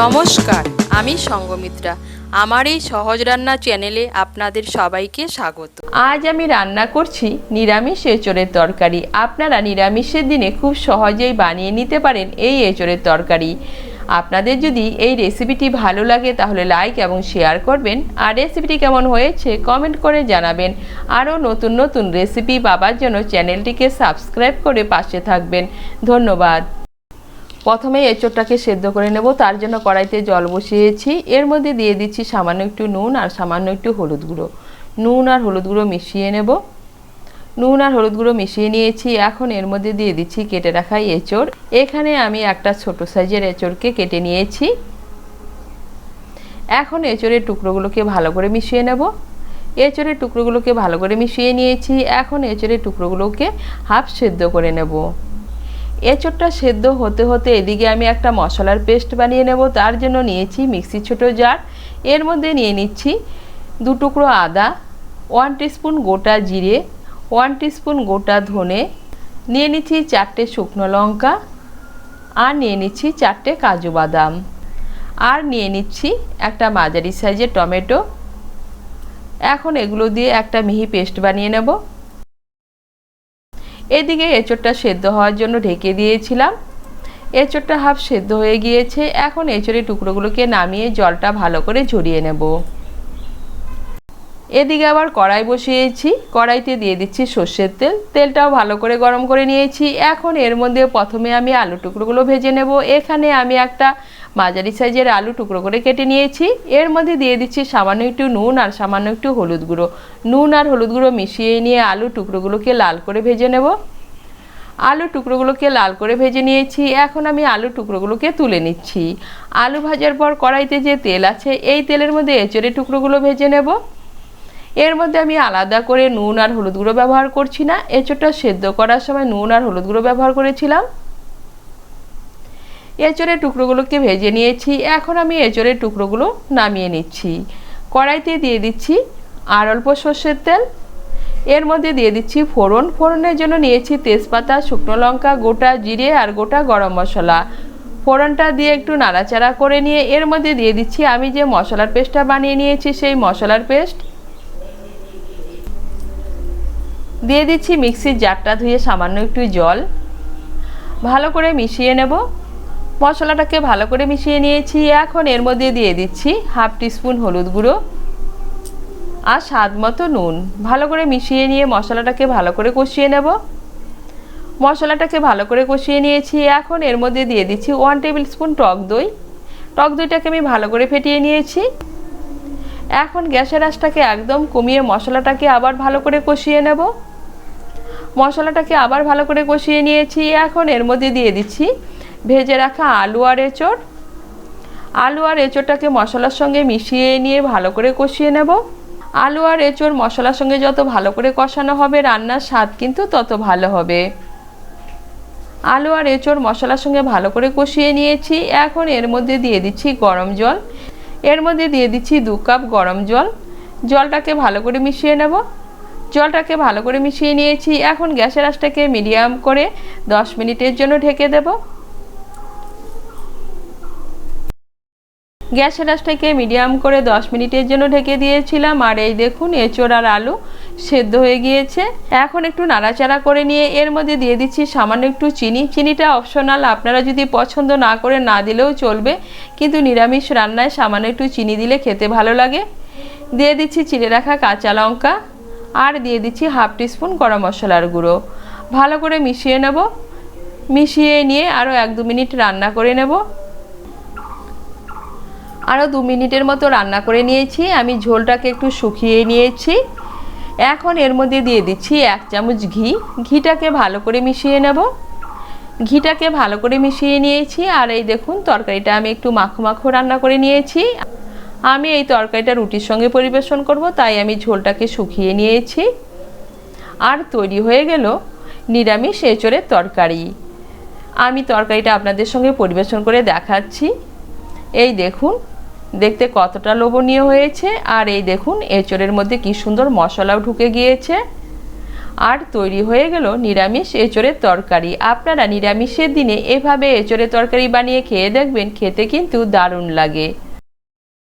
নমস্কার, আমি সঙ্গমিত্রা। আমার এই সহজ রান্না চ্যানেলে আপনাদের সবাইকে স্বাগত। আজ আমি রান্না করছি নিরামিষ এঁচড়ের তরকারি। আপনারা নিরামিষের দিনে খুব সহজেই বানিয়ে নিতে পারেন এই এঁচড়ের তরকারি। আপনাদের যদি এই রেসিপিটি ভালো লাগে তাহলে লাইক এবং শেয়ার করবেন। আর রেসিপিটি কেমন হয়েছে কমেন্ট করে জানাবেন। আরও নতুন নতুন রেসিপি পাবার জন্য চ্যানেলটিকে সাবস্ক্রাইব করে পাশে থাকবেন। ধন্যবাদ। প্রথমে এঁচোড়টাকে সেদ্ধ করে নেব, তার জন্য কড়াইতে জল বসিয়েছি। এর মধ্যে দিয়ে দিচ্ছি সামান্য একটু নুন আর সামান্য একটু হলুদ গুঁড়ো। নুন আর হলুদ গুঁড়ো মিশিয়ে নেব। নুন আর হলুদ গুঁড়ো মিশিয়ে নিয়েছি, এখন এর মধ্যে দিয়ে দিচ্ছি কেটে রাখা এঁচোড়। এখানে আমি একটা ছোট সাইজের এঁচোড়কে কেটে নিয়েছি। এখন এঁচোড়ের টুকরোগুলোকে ভালো করে মিশিয়ে নেব। এঁচোড়ের টুকরোগুলোকে ভালো করে মিশিয়ে নিয়েছি, এখন এঁচোড়ের টুকরোগুলোকে হাফ সেদ্ধ করে নেব। এঁচোড়টা সেদ্ধ হতে হতে এদিকে আমি একটা মশলার পেস্ট বানিয়ে নেব, তার জন্য নিয়েছি মিক্সি ছোটো জার। এর মধ্যে নিয়ে নিচ্ছি দু টুকরো আদা, ওয়ান টিস্পুন গোটা জিরে, ওয়ান টিস্পুন গোটা ধনে, নিয়ে নিচ্ছি চারটে শুকনো লঙ্কা আর নিয়ে নিচ্ছি চারটে কাজু বাদাম। আর নিয়ে নিচ্ছি একটা মাঝারি সাইজের টমেটো। এখন এগুলো দিয়ে একটা মিহি পেস্ট বানিয়ে নেব। এদিকে এঁচোড়টা সেদ্ধ হওয়ার জন্য ঢেকে দিয়েছিলাম। এঁচোড়টা হাফ সেদ্ধ হয়ে গিয়েছে। এখন এঁচোড়ের টুকরোগুলোকে নামিয়ে জলটা ভালো করে ঝরিয়ে নেব। এদিকে আবার কড়াই বসিয়েছি। কড়াইতে দিয়ে দিচ্ছি সর্ষের তেল। তেলটাও ভালো করে গরম করে নিয়েছি। এখন এর মধ্যে প্রথমে আমি আলু টুকরোগুলো ভেজে নেব। এখানে আমি একটা মাঝারি সাইজের আলু টুকরো করে কেটে নিয়েছি। এর মধ্যে দিয়ে দিচ্ছি সামান্য একটু নুন আর সামান্য একটু হলুদ গুঁড়ো। নুন আর হলুদ গুঁড়ো মিশিয়ে নিয়ে আলু টুকরোগুলোকে লাল করে ভেজে নেব। আলু টুকরোগুলোকে লাল করে ভেজে নিয়েছি। এখন আমি আলু টুকরোগুলোকে তুলে নিচ্ছি। আলু ভাজার পর কড়াইতে যে তেল আছে, এই তেলের মধ্যে এঁচড়ে টুকরোগুলো ভেজে নেব। এর মধ্যে আমি আলাদা করে নুন আর হলুদ গুঁড়ো ব্যবহার করছি না। এঁচড়টা সেদ্ধ করার সময় নুন আর হলুদ গুঁড়ো ব্যবহার করেছিলাম। এঁচড়ের টুকরোগুলোকে ভেজে নিয়েছি। এখন আমি এঁচড়ের টুকরোগুলো নামিয়ে নিচ্ছি। কড়াইতে দিয়ে দিচ্ছি আর অল্প সর্ষের তেল। এর মধ্যে দিয়ে দিচ্ছি ফোড়ন। ফোড়নের জন্য নিয়েছি তেজপাতা, শুকনো লঙ্কা, গোটা জিরে আর গোটা গরম মশলা। ফোড়নটা দিয়ে একটু নাড়াচাড়া করে নিয়ে এর মধ্যে দিয়ে দিচ্ছি আমি যে মশলার পেস্টটা বানিয়ে নিয়েছি সেই মশলার পেস্ট। দিয়ে দিচ্ছি মিক্সির জারটা ধুয়ে সামান্য একটু জল। ভালো করে মিশিয়ে নেব। মশলাটাকে ভালো করে মিশিয়ে নিয়েছি। এখন এর মধ্যে দিয়ে দিচ্ছি হাফ টিস্পুন হলুদ গুঁড়ো আর স্বাদ মতো নুন। ভালো করে মিশিয়ে নিয়ে মশলাটাকে ভালো করে কষিয়ে নেব। মশলাটাকে ভালো করে কষিয়ে নিয়েছি। এখন এর মধ্যে দিয়ে দিচ্ছি ওয়ান টেবিল স্পুন টক দই। টক দইটাকে আমি ভালো করে ফেটিয়ে নিয়েছি। এখন গ্যাসের আঁচটাকে একদম কমিয়ে মশলাটাকে আবার ভালো করে কষিয়ে নেব। মশলাটাকে আবার ভালো করে কষিয়ে নিয়েছি। এখন এর মধ্যে দিয়ে দিচ্ছি ভেজে রাখা আলু আর এঁচড়। আলু আর এঁচড়টাকে মশলার সঙ্গে মিশিয়ে নিয়ে ভালো করে কষিয়ে নেব। আলু আর এঁচড় মশলার সঙ্গে যত ভালো করে কষানো হবে, রান্নার স্বাদ কিন্তু তত ভালো হবে। আলু আর এঁচড় মশলার সঙ্গে ভালো করে কষিয়ে নিয়েছি। এখন এর মধ্যে দিয়ে দিচ্ছি গরম জল। এর মধ্যে দিয়ে দিচ্ছি দু কাপ গরম জল। জলটাকে ভালো করে মিশিয়ে নেব। জলটাকে ভালো করে মিশিয়ে নিয়েছি। এখন গ্যাসের আঁচটাকে মিডিয়াম করে দশ মিনিটের জন্য ঢেকে দেব। গ্যাসের আঁচটাকে মিডিয়াম করে দশ মিনিটের জন্য ঢেকে দিয়েছিলাম। আর এই দেখুন, এঁচড় আর আলু সেদ্ধ হয়ে গিয়েছে। এখন একটু নাড়াচাড়া করে নিয়ে এর মধ্যে দিয়ে দিচ্ছি সামান্য একটু চিনি। চিনিটা অপশনাল, আপনারা যদি পছন্দ না করে না দিলেও চলবে। কিন্তু নিরামিষ রান্নায় সামান্য একটু চিনি দিলে খেতে ভালো লাগে। দিয়ে দিচ্ছি চিড়ে রাখা কাঁচা লঙ্কা। আর দিয়ে দিচ্ছি হাফ টিস্পুন গরম মশলার গুঁড়ো। ভালো করে মিশিয়ে নেব। মিশিয়ে নিয়ে আরও এক দু মিনিট রান্না করে নেব। আরও দু মিনিটের মতো রান্না করে নিয়েছি। আমি ঝোলটাকে একটু শুকিয়ে নিয়েছি। এখন এর মধ্যে দিয়ে দিচ্ছি এক চামচ ঘি। ঘিটাকে ভালো করে মিশিয়ে নেব। ঘিটাকে ভালো করে মিশিয়ে নিয়েছি। আর এই দেখুন, তরকারিটা আমি একটু মাখো মাখো রান্না করে নিয়েছি। আমি এই তরকারিটা রুটির সঙ্গে পরিবেশন করব, তাই আমি ঝোলটাকে শুকিয়ে নিয়েছি। আর তৈরি হয়ে গেল নিরামিষ এঁচড়ের তরকারি। আমি তরকারিটা আপনাদের সঙ্গে পরিবেশন করে দেখাচ্ছি। এই দেখুন দেখতে কতটা লোভনীয় হয়েছে, আর এই দেখুন, এঁচড়ের মধ্যে কি সুন্দর মশলাও ঢুকে গিয়েছে। আর তৈরি হয়ে গেল নিরামিষ এঁচড়ের তরকারি। আপনারা নিরামিষের দিনে এভাবে এঁচড়ের তরকারি বানিয়ে খেয়ে দেখবেন, খেতে কিন্তু দারুণ লাগে।